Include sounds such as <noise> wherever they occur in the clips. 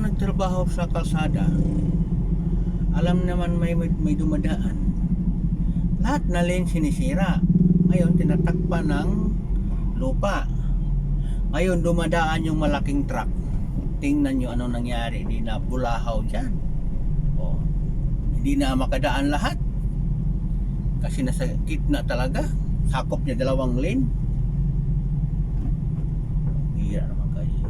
nagtrabaho sa kalsada, alam naman may, may, may dumadaan. Lahat na lane sinisira. Ngayon, tinatakpan ng lupa. Ngayon, dumadaan yung malaking truck. Tingnan nyo ano nangyari. Hindi na bulahaw dyan. O, hindi na makadaan lahat. Kasi nasa gitna talaga. Sakop niya dalawang lane. Hira naman kayo.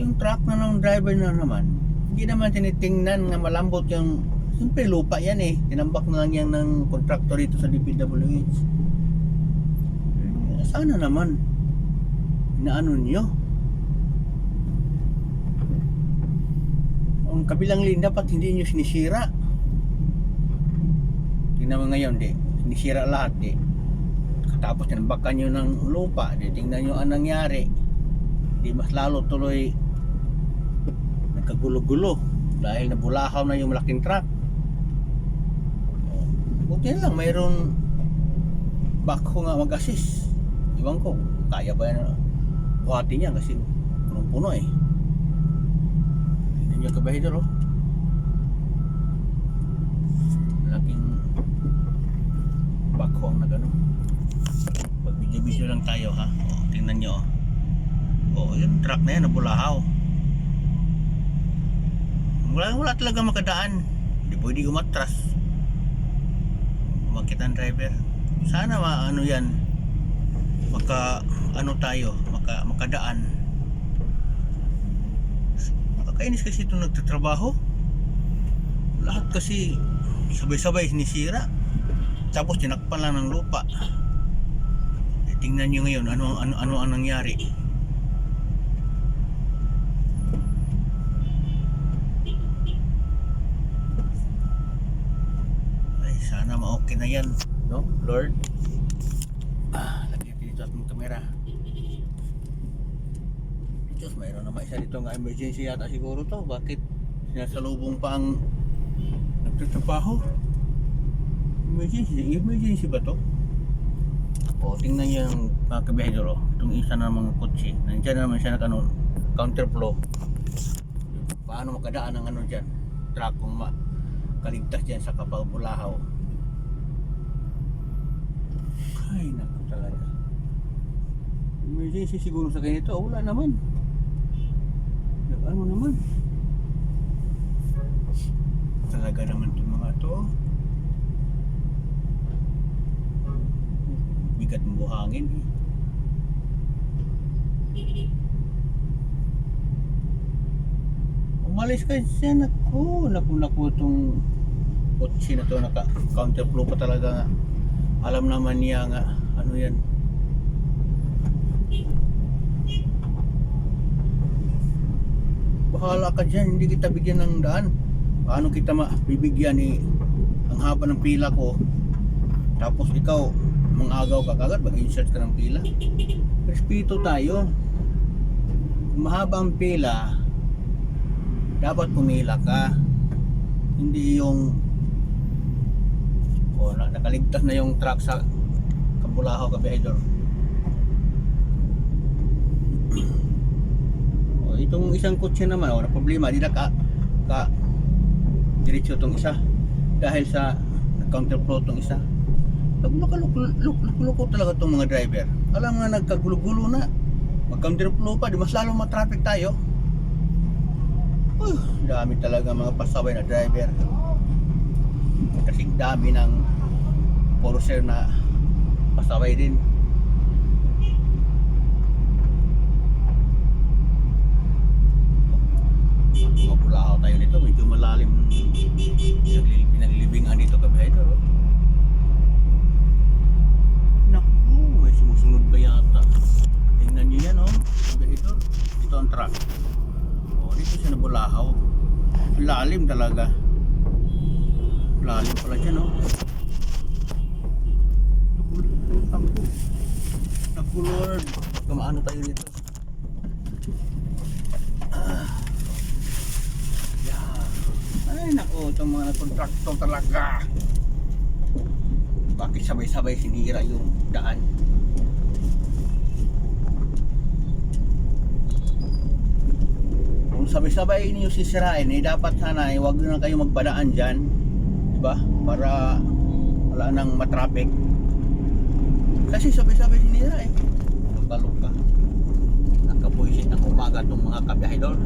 Yung truck na ng driver na naman, hindi naman tinitingnan na malambot yung Siyempre lupa yan eh. Tinambak na lang yan ng kontraktor dito sa DPWH. Eh, Sana naman. Inaano nyo. Ang kabilang lane dapat hindi nyo sinisira. Tingnan mo ngayon, di. Sinisira lahat, di. Tapos tinambakan nyo ng lupa, di. Tingnan nyo ang nangyari. Di mas lalo tuloy nagkagulo-gulo dahil nabulahaw na yung malaking truck. Buti na lang mayroon backhoe nga mag-assist. Iwan ko, kaya ba yan buhati niya kasi punong-puno eh. Tingnan niyo kabahidor oh. Malaking backhoe ang nagano. Pag video-video lang tayo ha. Oh, tingnan niyo oh. Oh, yung truck na yan nabulahaw. Wala, wala talaga makadaan. Hindi pwede umatras. Umakit ang driver. Sana maano yan. Maka ano tayo, maka makadaan. Nakakainis kasi itong nagtatrabaho. Lahat kasi sabay-sabay sinisira. Tapos tinakpan lang ng lupa. Eh, tingnan nyo ngayon ano ano ano ang nangyari. Ay, sana ma-okay na yan. No? Lord? Ah, lagyan natin dito at mga kamera. Diyos, mayroon naman isa dito nga emergency yata siguro to. Bakit sinasalubong pa ang nagtatrabaho? Emergency? Emergency ba to? O, tingnan niyo yung mga kabihedor, oh. Itong isa na mga kotse. Nandiyan na naman siya nag ano, counterflow. Paano makadaan ang ano dyan? Truck kung ma kaligtas dyan sa Kapabulahaw. Ay, naku talaga. Emergency siguro sa ganito. Wala naman. Ano naman? Talaga naman itong mga to. Bigat ng buhangin eh. Umalis ka siya, naku, naku, naku, itong kotse na to, naka counterflow pa talaga. Alam naman niya nga, ano yan. Bahala ka dyan, hindi kita bigyan ng daan. Paano kita mabibigyan ni ang haba ng pila ko. Tapos ikaw, mangagaw ka kagad, mag-insert ka ng pila. Respeto tayo. Kung mahaba ang pila, dapat pumila ka. Hindi yung nakaligtas na yung truck sa Kabulahaw Kabihedor. <clears throat> o itong isang kotse naman, o na problema, di na ka, diretso tong isa dahil sa counterflow tong isa. Nakuloko talaga tong mga driver. Alam nga nagkagulo-gulo na. Mag-counterflow pa, di mas lalo matraffic tayo. Uh, dami talaga mga pasaway na driver. Kasi dami ng Corsair na pasaway din. Mapulahaw tayo nito, medyo malalim pinaglil- pinaglilibingan dito kabihay ito. Oh. Naku, may sumusunod ba yata? Tingnan nyo yan oh, ito. Ito ang truck. Oh, dito siya nabulahaw. Lalim talaga. Lalim pala siya, no? Naku, naku, Kamaano tayo dito? Ah. Yan. Ay, naku, itong mga kontraktor talaga. Bakit sabay-sabay sinira yung daan? Kung sabay-sabay ninyo sisirain, eh dapat sana eh, wag na kayo magpadaan dyan. Diba? Para wala nang matraffic. Kasi sabay-sabay sinira eh. Luka-luka. Nakapuisit ng umaga itong mga kabiyahe doon.